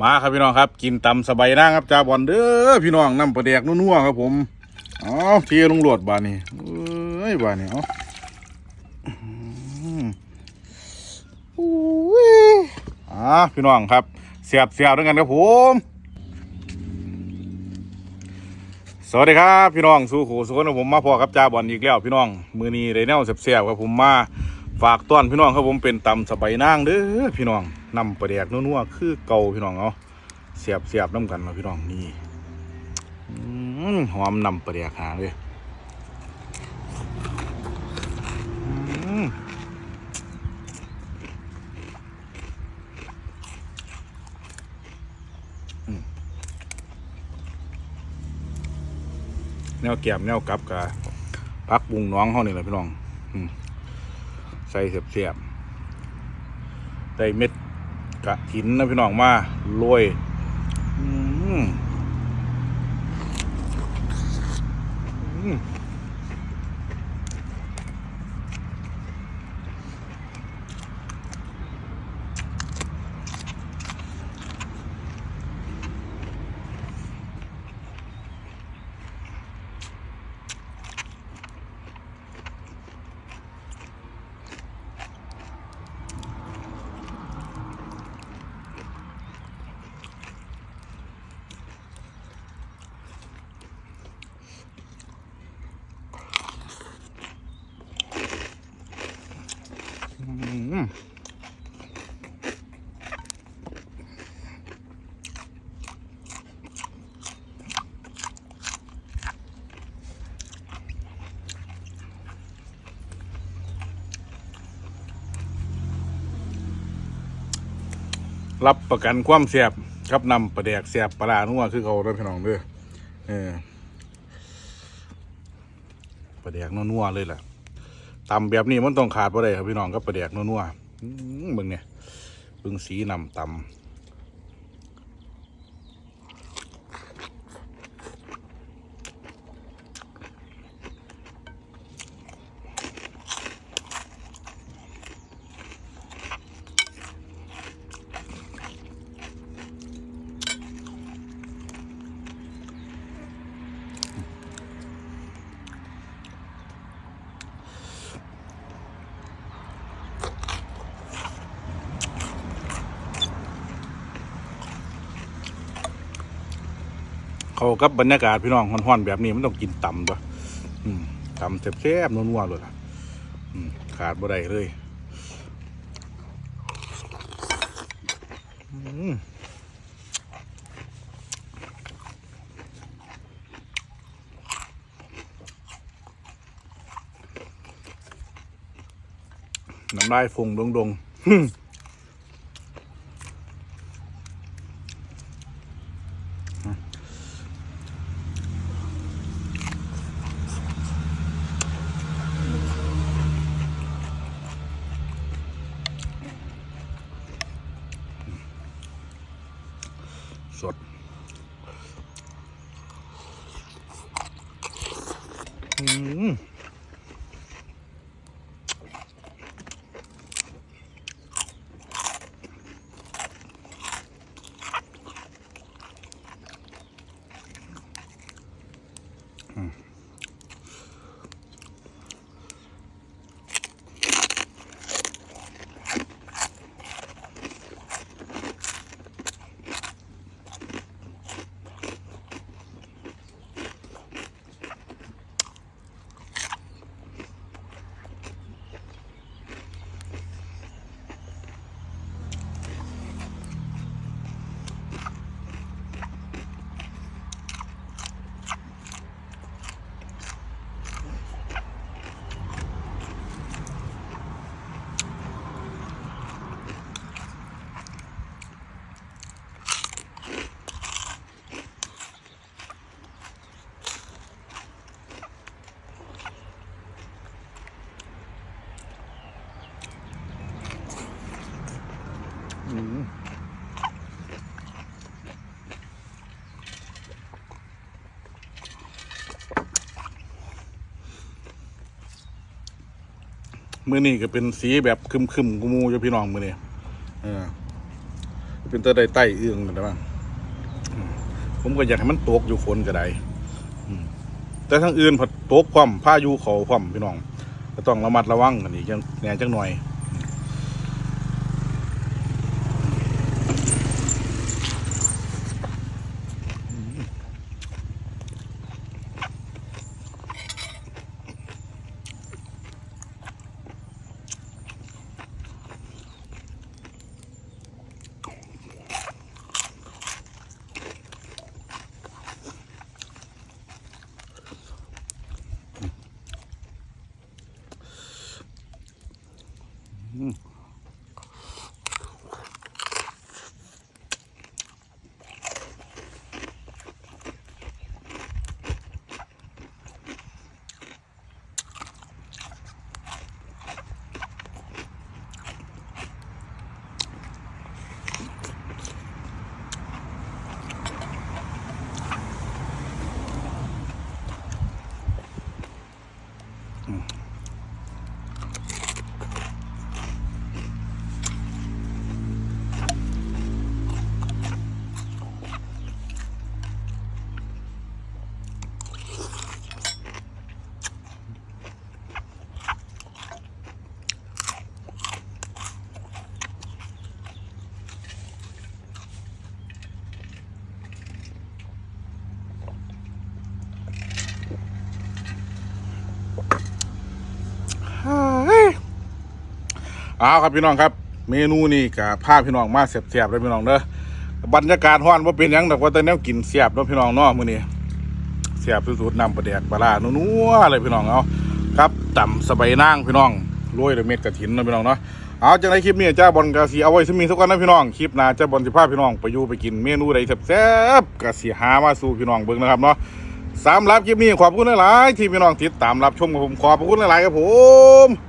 มาครับพี่น้องครับ กินตำสบายนั่งครับจ้าบอลเด้อพี่น้องน้ำปลาแดกนัวๆครับผมเอาเทียลงหลวดบานนี่เอ้ยบานนี่เอาอืมอุ้ยอ่าพี่น้องครับเสียบเสียบด้วยกันครับผมสวัสดีครับพี่น้องสู่ขู่สุขนผมมาพอครับจ้าบอลอีกแล้วพี่น้องมือนี้ได้แนวเสียบๆครับผมมา ฝากต้อนพี่น้องครับผมเป็นตำสบายนางเด้อพี่น้องนำปลาแดกนัวๆคือเก่าพี่น้องเอาะเสียบเสียบน้ำกันมาพี่น้องนี่อหอมนำปลาแดกหาเลยแนวแก็บแนวกลับกับพักบุงน้องเขานี่แหละพี่น้อง อืม ใส่เสียบเสียบๆได้เม็ดกะถินนะพี่น้องมาโรยอืมอืมอืม รับประกันความเสียบครับนำประแดกเสียบปลาร้านัวคือเขาเด้อพี่น้องเด้อเออประแดกนัวๆเลยแหละตำแบบนี้มันต้องขาดไปเลยครับพี่น้องก็ประแดกนัวๆอื้อมึงเนี่ยเบิ่งสีนำตำ เขากับบรรยากาศพี่น้องฮ้อนๆแบบนี้มันต้องกินต่ำตัวอืมตำแซ่บๆนัวๆเลยล่ะขาดบ่ได้เลยน้ำลายฟงดงๆ สดอืมอืม มือนี่ก็เป็นสีแบบคึมๆกูมูอยู่พี่น้องมือนี่เออเป็นตัวใดใต้เอื้องนั่นไหละมั้งผมก็อยากให้มันตกอยู่ฝนก็ได้แต่ทั้งอื่นผัดตกพร้อมพายุเขาความพี่น้องก็ต้องระมัดระวังกันอีกจังแหน่จังหน่อย 음. 음. เอาครับพี่น้องครับ เมนูนี่กับพาพี่น้องมาเสียบๆเลยพี่น้องเด้อบรรยากาศห้อนว่าเป็นยังแต่ว่าแต่แนวกินเสียบเนาะพี่น้องเนาะมื้อนี้เสียบสุดๆนำปลาแดกปลาร้านัวๆเลยพี่น้องเอาครับต่ำสบายนางพี่น้องโรยด้วยเม็ดกระถินเนาะพี่น้องเนาะเอาจากในคลิปนี้จ้าบอลกะสีเอาไว้สมีทุกคนนะพี่น้องคลิปหน้าจ้าบอลสิพาพี่น้องไปอยู่ไปกินเมนูใดแซ่บๆกะสีหามาสู่พี่น้องเบิ่งนะครับเนาะสำหรับคลิปนี้ขอบคุณหลายๆที่พี่น้องติดตามรับชมกับผมขอบคุณหลายๆครับผม